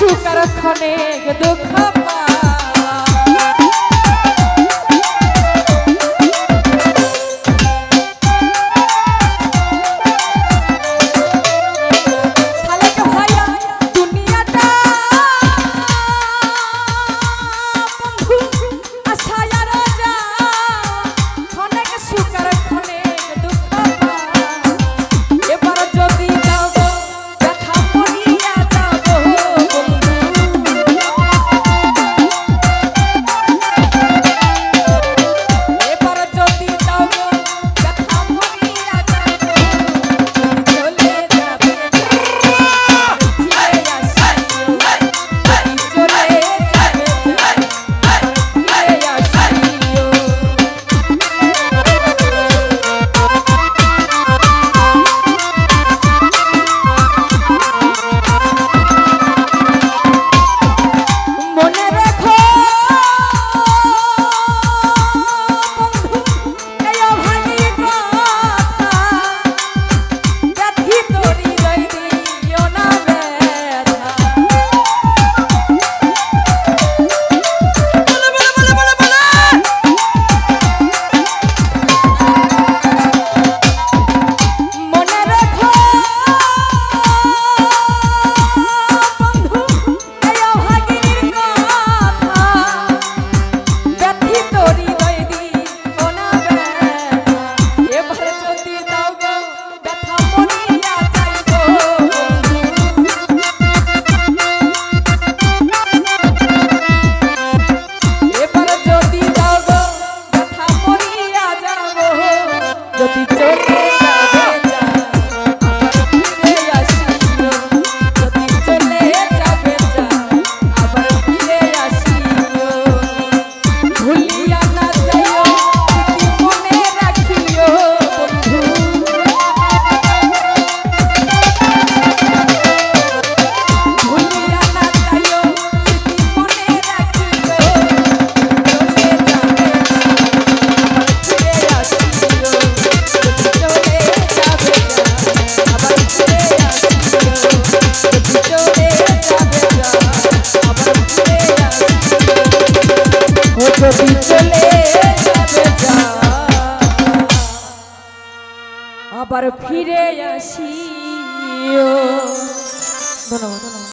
शुक्र खने दुख पा ফিরে আসিও ধন্যবাদ ধন্যবাদ